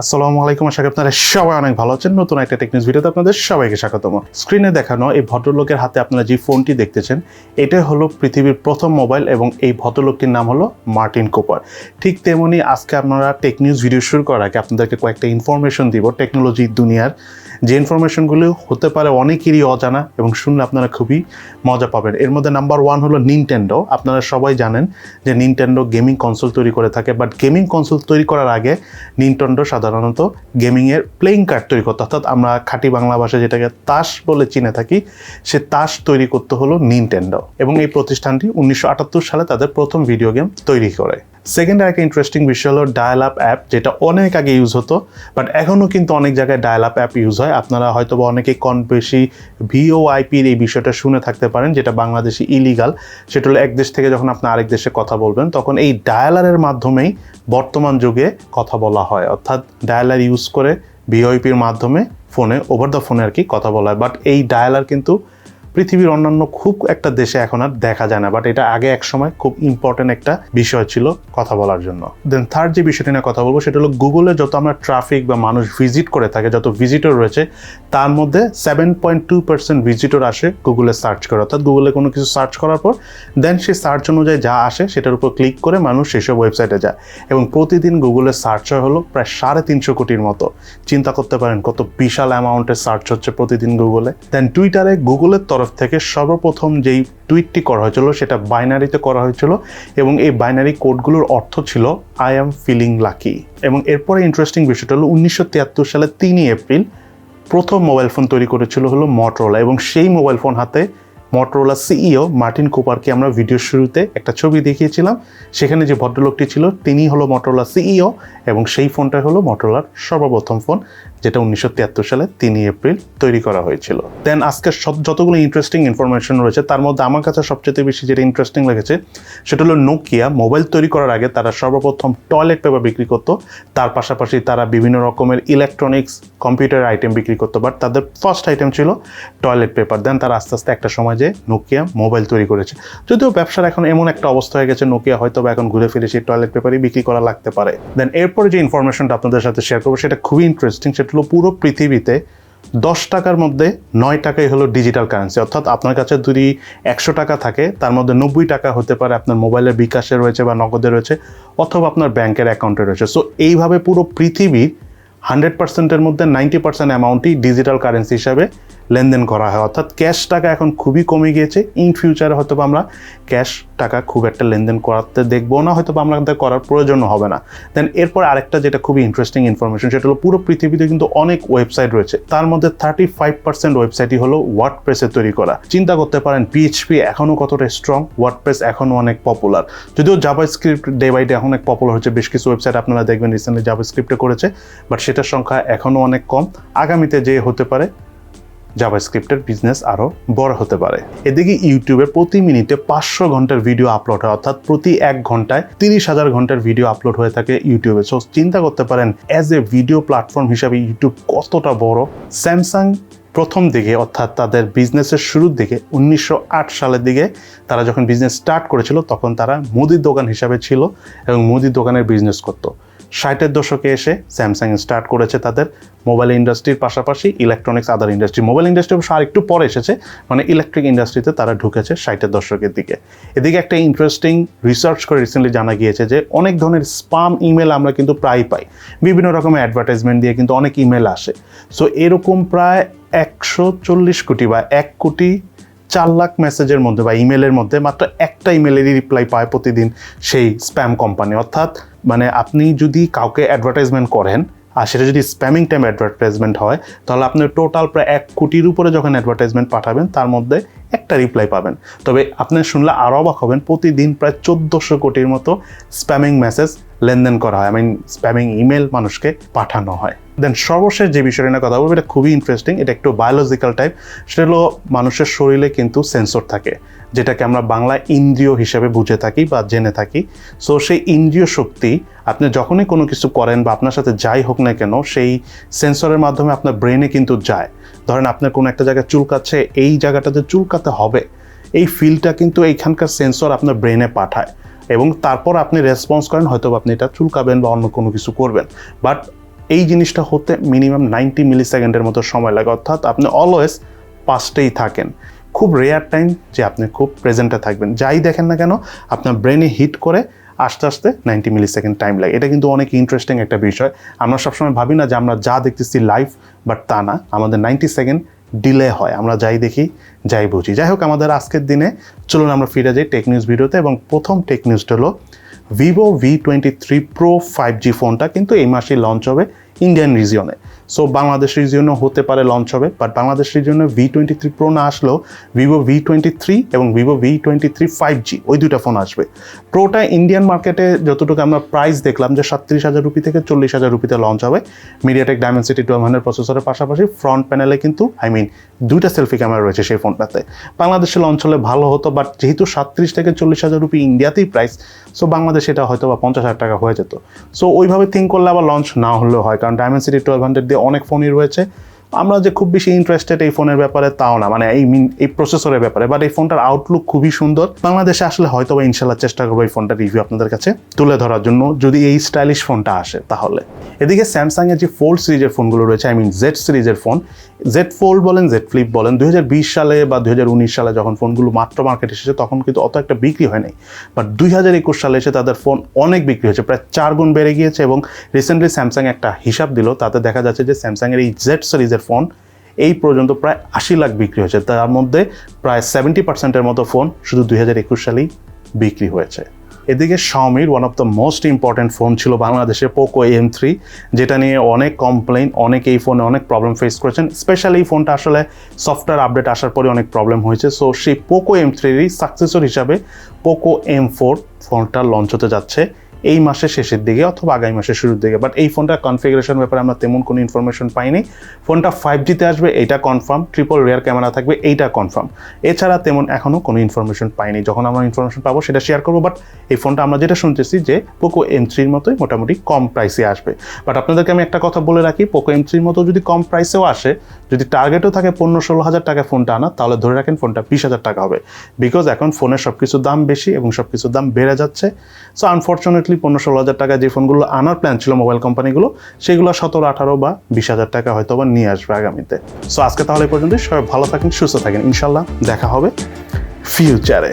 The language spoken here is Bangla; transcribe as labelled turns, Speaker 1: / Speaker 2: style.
Speaker 1: আসসালামু আলাইকুম, আশা করি আপনারা সবাই অনেক ভালো আছেন। নতুন একটা টেকনিক্স ভিডিওতে আপনাদের সবাইকে স্বাগতম। স্ক্রিনে দেখানো এই ভদ্রলোকের হাতে আপনারা যে ফোনটি দেখতেছেন এটাই হলো পৃথিবীর প্রথম মোবাইল এবং এই ভদ্রলোকটির নাম হলো মার্টিন কোপার। ঠিক তেমনি আজকে আপনারা টেকনিক্স ভিডিও শুরু করার আগে আপনাদেরকে কয়েকটা ইনফরমেশন দিব টেকনোলজি দুনিয়ার। যে ইনফরমেশনগুলো হতে পারে অনেকেরই অজানা এবং শুনলে আপনারা খুবই মজা পাবেন। এর মধ্যে নাম্বার ওয়ান হলো নিনটেন্ডো আপনারা সবাই জানেন যে নিনটেন্ডো গেমিং কনসোল তৈরি করে থাকে বাট গেমিং কনসোল তৈরি করার আগে নিনটেন্ডো সাধারণত গেমিংয়ের প্লেইং কার্ড তৈরি করতে অর্থাৎ আমরা খাঁটি বাংলা ভাষায় যেটাকে তাস বলে চিনে থাকি, সে তাস তৈরি করতে হলো নিনটেন্ডো এবং এই প্রতিষ্ঠানটি উনিশশো আটাত্তর সালে তাদের প্রথম ভিডিও গেম তৈরি করে। সেকেন্ড একটা ইন্টারেস্টিং বিষয় হলো ডায়াল আপ অ্যাপ যেটা অনেক আগে ইউজ হতো বাট এখনও কিন্তু অনেক জায়গায় ডায়াল আপ অ্যাপ ইউজ হয়। আপনারা হয়তো বা অনেকেই কম বেশি ভিওআইপির এই বিষয়টা শুনে থাকতে পারেন, যেটা বাংলাদেশে ইলিগাল সেটা হলো এক দেশ থেকে যখন আপনি আরেক দেশে কথা বলবেন, তখন এই ডায়ালারের মাধ্যমেই বর্তমান যুগে কথা বলা হয়। অর্থাৎ ডায়ালার ইউজ করে ভিওআইপির মাধ্যমে ফোনে ওভার দ্য ফোনে আর কি কথা বলা হয়। বাট এই ডায়ালার কিন্তু পৃথিবীর অন্যান্য খুব একটা দেশে এখন আর দেখা যায় না বাট এটা আগে এক সময় খুব ইম্পর্টেন্ট একটা বিষয় ছিল কথা বলার জন্য। দেন থার্ড যে বিষয়টি নিয়ে কথা বলব সেটা হলো গুগলে যত আমরা ট্রাফিক বা মানুষ ভিজিট করে থাকে, যত ভিজিটর রয়েছে, তার মধ্যে seven point two percent visitor আসে গুগলে সার্চ করে। অর্থাৎ গুগলে কোনো কিছু সার্চ করার পর দেন সেই সার্চ অনুযায়ী যা আসে সেটার উপর ক্লিক করে মানুষ সেসব ওয়েবসাইটে যায়। এবং প্রতিদিন গুগলে সার্চ হয় হলো প্রায় সাড়ে তিনশো কোটির মতো। চিন্তা করতে পারেন কত বিশাল অ্যামাউন্টের সার্চ হচ্ছে প্রতিদিন গুগলে দেন টুইটারে গুগলের তরফ থেকে সর্বপ্রথম যেই টুইটটি করা হয়েছিল, সেটা বাইনারিতে করা হয়েছিল এবং এই বাইনারি কোডগুলোর অর্থ ছিল আই অ্যাম ফিলিং লাকি এবং এরপরে ইন্টারেস্টিং বিষয়টা হলো, উনিশশো তিয়াত্তর সালে তিনই এপ্রিল প্রথম মোবাইল ফোন তৈরি করেছিল হলো মটরোলা এবং সেই মোবাইল ফোন হাতে মটরোলা সিইও মার্টিন কুপারকে আমরা ভিডিও শুরুতে একটা ছবি দেখিয়েছিলাম। সেখানে যে ভদ্রলোকটি ছিল তিনি হলো মটরোলা সিইও এবং সেই ফোনটা হলো মটরোলার সর্বপ্রথম ফোন যেটা উনিশশো তিয়াত্তর সালে তিনই এপ্রিল তৈরি করা হয়েছিল। দেন আজকে সব যতগুলো ইন্টারেস্টিং ইনফরমেশন রয়েছে, তার মধ্যে আমার কাছে সবচেয়ে বেশি যেটা ইন্টারেস্টিং লেগেছে, সেটা হলো নোকিয়া মোবাইল তৈরি করার আগে তারা সর্বপ্রথম টয়লেট পেপার বিক্রি করতো। তার পাশাপাশি তারা বিভিন্ন রকমের ইলেকট্রনিক্স কম্পিউটার আইটেম বিক্রি করতো। বাট তাদের ফার্স্ট আইটেম ছিল টয়লেট পেপার দেন তারা আস্তে আস্তে একটা সময় যে নোকিয়া মোবাইল তৈরি করেছে। যদিও ব্যবসার এখন এমন একটা অবস্থা হয়ে গেছে নোকিয়া হয়তো বা এখন ঘুরে ফিরে সেই টয়লেট পেপারই বিক্রি করা লাগতে পারে। দেন এরপরে যে ইনফরমেশনটা আপনাদের সাথে শেয়ার করব, সেটা খুবই ইন্টারেস্টিং সেটা হলো পুরো পৃথিবীতে দশ টাকার মধ্যে নয় টাকাই হলো ডিজিটাল কারেন্সি অর্থাৎ আপনার কাছে যদি একশো টাকা থাকে, তার মধ্যে নব্বই টাকা হতে পারে আপনার মোবাইলের বিকাশে রয়েছে বা নগদে রয়েছে, অথবা আপনার ব্যাংকের অ্যাকাউন্টে রয়েছে। সো এইভাবে পুরো পৃথিবীর হান্ড্রেড পার্সেন্টের মধ্যে নাইনটি পার্সেন্ট অ্যামাউন্টই ডিজিটাল কারেন্সি হিসাবে লেনদেন করা হয়। অর্থাৎ ক্যাশ টাকা এখন খুবই কমে গিয়েছে। ইন ফিউচারে হয়তো আমরা ক্যাশ টাকা খুব একটা লেনদেন করাতে দেখব না হয়তো বা আমাদের করার প্রয়োজন হবে না। দেন এরপর আরেকটা যেটা খুবই ইন্টারেস্টিং ইনফরমেশন সেটা হলো পুরো পৃথিবীতে কিন্তু অনেক ওয়েবসাইট রয়েছে। তার মধ্যে থার্টি ফাইভ পার্সেন্ট ওয়েবসাইটই হলো ওয়ার্ড প্রেসে তৈরি করা। চিন্তা করতে পারেন পিএইচপি এখনও কতটা স্ট্রং ওয়ার্ড প্রেস এখনও অনেক পপুলার যদিও JavaScript day by day এখন অনেক পপুলার হচ্ছে, বেশ কিছু ওয়েবসাইট আপনারা দেখবেন রিসেন্টলি জাভা স্ক্রিপ্টে করেছে বাট সেটার সংখ্যা এখনও অনেক কম। আগামীতে যে হতে পারে জাভাস্ক্রিপ্টের বিজনেস আরও বড় হতে পারে। এদিকে ইউটিউবে প্রতি মিনিটে পাঁচশো ঘণ্টার ভিডিও আপলোড হয়, অর্থাৎ প্রতি এক ঘন্টায় তিরিশ হাজার ঘণ্টার ভিডিও আপলোড হয়ে থাকে ইউটিউবে। সো চিন্তা করতে পারেন অ্যাজ এ ভিডিও প্ল্যাটফর্ম হিসাবে ইউটিউব কতটা বড়? স্যামসাং প্রথম দিকে, অর্থাৎ তাদের বিজনেসের শুরুর দিকে, উনিশশো আট সালের দিকে তারা যখন বিজনেস স্টার্ট করেছিল, তখন তারা মুদির দোকান হিসাবে ছিল এবং মুদির দোকানের বিজনেস করতো। ষাটের দশকে এসে স্যামসাং স্টার্ট করেছে তাদের মোবাইল ইন্ডাস্ট্রির পাশাপাশি electronics other industry mobile industry অবশ্য আরেকটু পরে এসেছে মানে ইলেকট্রিক ইন্ডাস্ট্রিতে তারা ঢুকেছে ষাটের দশকের দিকে। এদিকে একটা ইন্টারেস্টিং রিসার্চ করে রিসেন্টলি জানা গিয়েছে যে অনেক ধরনের স্পাম ইমেল আমরা কিন্তু প্রায় পাই। বিভিন্ন রকমের অ্যাডভার্টাইজমেন্ট দিয়ে কিন্তু অনেক ইমেল আসে। সো এরকম প্রায় একশো চল্লিশ কোটি বা এক কোটি চার লাখ মেসেজের মধ্যে বা ইমেলের মধ্যে মাত্র একটা ইমেলেরই রিপ্লাই পায় প্রতিদিন সেই স্প্যাম কোম্পানি অর্থাৎ মানে আপনি যদি কাউকে অ্যাডভার্টাইজমেন্ট করেন, আর সেটা যদি স্প্যামিং টাইম অ্যাডভার্টাইজমেন্ট হয়, তাহলে আপনি টোটাল প্রায় এক কোটির উপরে যখন অ্যাডভার্টাইজমেন্ট পাঠাবেন, তার মধ্যে একটা রিপ্লাই পাবেন। তবে আপনি শুনলে আরও অবাক হবেন, প্রতিদিন প্রায় চোদ্দোশো কোটির মতো স্প্যামিং মেসেজ লেনদেন করা হয় আই মিন স্প্যামিং ইমেল মানুষকে পাঠানো হয়। দেন সর্বশেষ যে বিষয়টা নিয়ে কথা বলব, এটা খুবই ইন্টারেস্টিং এটা একটু বায়োলজিক্যাল টাইপ সেটা হলো মানুষের শরীরে কিন্তু সেন্সর থাকে, যেটাকে আমরা বাংলা ইন্দ্রিয় হিসেবে বুঝে থাকি বা জেনে থাকি। সো সেই ইন্দ্রিয় শক্তি, আপনি যখনই কোনো কিছু করেন বা আপনার সাথে যাই হোক না কেন, সেই সেন্সরের মাধ্যমে আপনার ব্রেনে কিন্তু যায়। ধরেন আপনার কোনো একটা জায়গায় চুলকাচ্ছে, এই জায়গাটাতে চুলকাতে হবে। এই ফিলটা কিন্তু এইখানকার সেন্সর আপনার ব্রেনে পাঠায়। এবং তারপর আপনি রেসপন্স করেন হয়তো আপনি এটা চুলকাবেন বা অন্য কোনো কিছু করবেন। বাট এই জিনিসটা হতে মিনিমাম নাইনটি মিলি সেকেন্ডের মতো সময় লাগে। অর্থাৎ আপনি অলওয়েজ পাস্টেই থাকেন। খুব রেয়ার টাইম যে আপনি খুব প্রেজেন্টে থাকবেন। যাই দেখেন না কেন, আপনার ব্রেনে হিট করে আস্তে আস্তে নাইনটি মিলি সেকেন্ড টাইম লাগে। এটা কিন্তু অনেক ইন্টারেস্টিং একটা বিষয়। আমরা সবসময় ভাবি না যে আমরা যা দেখতেছি লাইভ বাট তা না। আমাদের নাইনটি সেকেন্ড ডিলে হয়। আমরা যাই দেখি, যাই বুঝি। যাই হোক, আমাদের আজকের দিনে চলুন আমরা ফিরে যাই টেক নিউজ ভিডিওতে এবং প্রথম টেক নিউজটা হলো Vivo V twenty three pro five G ফোনটা কিন্তু এই মাসেই লঞ্চ হবে ইন্ডিয়ান রিজিয়নে সো বাংলাদেশ রিজিয়নও হতে পারে লঞ্চ হবে বাট বাংলাদেশ রিজিয়নে ভি টোয়েন্টি থ্রি প্রো না আসলেও ভিভো ভি টোয়েন্টি থ্রি এবং Vivo V twenty three five G ওই দুইটা ফোন আসবে। প্রোটা ইন্ডিয়ান মার্কেটে যতটুকু আমরা প্রাইস দেখলাম যে সাতত্রিশ হাজার রুপি থেকে চল্লিশ হাজার রুপিতে লঞ্চ হবে। মিডিয়াটেক ডায়মেন্সিটি টুয়েলভ হান্ড্রেড প্রসেসরের পাশাপাশি ফ্রন্ট প্যানেলে কিন্তু আই মিন দুইটা সেলফি ক্যামেরা রয়েছে সেই ফোনটাতে বাংলাদেশে লঞ্চ হলে ভালো হতো বাট যেহেতু সাতত্রিশ থেকে চল্লিশ হাজার রুপি ইন্ডিয়াতেই প্রাইস সো বাংলাদেশে এটা হয়তো বা পঞ্চাশ হাজার টাকা হয়ে যেত। সো ওইভাবে থিঙ্ক করলে আবার লঞ্চ না হলেও হয়। কারণ ডায়মন্ড সিটি টুয়েলভ হান্ড্রেড দিয়ে অনেক ফোনই রয়েছে। আমরা যে খুব বেশি ইন্টারেস্টেড এই ফোনের ব্যাপারে তাও না মানে এই মিন এই প্রসেসরের ব্যাপারে বাট এই ফোনটার আউটলুক খুবই সুন্দর। বাংলাদেশে আসলে হয়তো বা ইনশাল্লাহ চেষ্টা করব এই ফোনটা রিভিউ আপনাদের কাছে তুলে ধরার জন্য, যদি এই স্টাইলিশ ফোনটা আসে তাহলে। এদিকে স্যামসাং এর যে ফোল্ড সিরিজের ফোনগুলো রয়েছে আই মিন জেড সিরিজের ফোন জেড ফোল্ড বলেন জেড ফ্লিপ বলেন, দুই হাজার বিশ সালে বা দুই হাজার উনিশ সালে যখন ফোনগুলো মাত্র মার্কেট এসেছে, তখন কিন্তু অত একটা বিক্রি হয় নাই। বাট দুই হাজার একুশ সালে এসে তাদের ফোন অনেক বিক্রি হয়েছে, প্রায় চার গুণ বেড়ে গিয়েছে এবং রিসেন্টলি স্যামসাং একটা হিসাব দিল, তাতে দেখা যাচ্ছে যে স্যামসাংয়ের এই জেড সিরিজের ফোন, এই পর্যন্ত প্রায় আশি লাখ বিক্রি হয়েছে। তার মধ্যে প্রায় সেভেন্টি পার্সেন্টের মতো ফোন শুধু দুই হাজার একুশ সালেই বিক্রি হয়েছে। এদিকে শাওমির one of the most important phone ছিল বাংলাদেশে পোকো এম থ্রি যেটা নিয়ে অনেক কমপ্লেন অনেক এই ফোনে অনেক প্রবলেম ফেস করেছেন। স্পেশালি এই ফোনটা আসলে সফটওয়্যার আপডেট আসার পরে অনেক প্রবলেম হয়েছে। সো সেই পোকো এম থ্রিরই সাকসেসর হিসাবে পোকো এম ফোর ফোনটা লঞ্চ হতে যাচ্ছে। এই মাসের শেষের দিকে অথবা আগামী মাসের শুরুর দিকে। বাট এই ফোনটার কনফিগারেশন ব্যাপারে আমরা তেমন কোনো ইনফরমেশন পাইনি। ফোনটা ফাইভ জিতে আসবে, এইটা কনফার্ম ট্রিপল রেয়ার ক্যামেরা থাকবে, এইটা কনফার্ম এছাড়া তেমন এখনও কোনো ইনফরমেশন পাইনি। যখন আমরা ইনফরমেশন পাবো, সেটা শেয়ার করব। বাট এই ফোনটা আমরা যেটা শুনতেছি যে পোকো এম থ্রির মতোই মোটামুটি কম প্রাইসে আসবে। বাট আপনাদেরকে আমি একটা কথা বলে রাখি পোকো এম থ্রির মতো যদি কম প্রাইসেও আসে, যদি টার্গেটও থাকে পনেরো ষোলো হাজার টাকা ফোনটা আনা, তাহলে ধরে রাখেন ফোনটা বিশ হাজার টাকা হবে। বিকজ এখন ফোনের সব কিছুর দাম বেশি এবং সব কিছুর দাম বেড়ে যাচ্ছে। সো আনফর্চুনেটলি পনেরো ষোলো হাজার টাকা যে ফোনগুলো আনার প্ল্যান ছিল মোবাইল কোম্পানিগুলো সেগুলো সতেরো, আঠারো বা বিশ হাজার টাকা হয়তো বা নিয়ে আসবে আগামীতে। সো আজকে তাহলে পর্যন্ত সবাই ভালো থাকেন, সুস্থ থাকেন। ইনশাল্লাহ দেখা হবে ফিউচারে